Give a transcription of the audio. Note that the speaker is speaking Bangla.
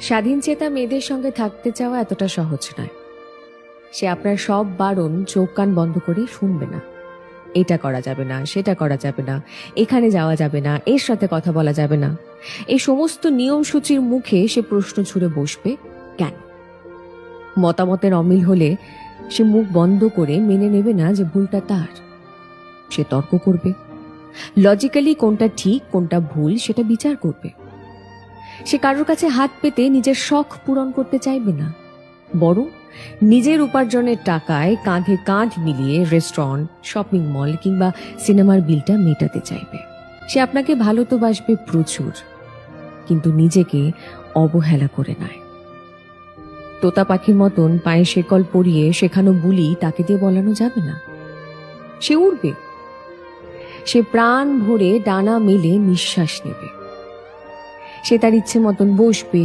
স্বাধীন চেতা মেয়েদের সঙ্গে থাকতে চাওয়া এতটা সহজ নয়। সে আপনার সব বারণ চোখ কান বন্ধ করে শুনবে না। এটা করা যাবে না, সেটা করা যাবে না, এখানে যাওয়া যাবে না, এর সাথে কথা বলা যাবে না। এই সমস্ত নিয়ম সূচির মুখে সে প্রশ্ন ছুড়ে বসবে, কেন? মতামতের অমিল হলে সে মুখ বন্ধ করে মেনে নেবে না যে ভুলটা তার। সে তর্ক করবে। লজিক্যালি কোনটা ঠিক, কোনটা ভুল, সেটা বিচার করবে। সে কারোর কাছে হাত পেতে নিজের শখ পূরণ করতে চাইবে না। বরং নিজের উপার্জনের টাকায় কাঁধে কাঁধ মিলিয়ে রেস্টুরেন্ট শপিং মল কিংবা সিনেমার বিলটা মেটাতে চাইবে। সে আপনাকে ভালো তো বাসবে প্রচুর, কিন্তু নিজেকে অবহেলা করে নেয়। তোতা পাখির মতন পায়ে শেকল পরিয়ে শেখানো বুলি তাকে দিয়ে বলানো যাবে না। সে উড়বে। সে প্রাণ ভরে ডানা মেলে নিঃশ্বাস নেবে। সে তার ইচ্ছে মতন বসবে।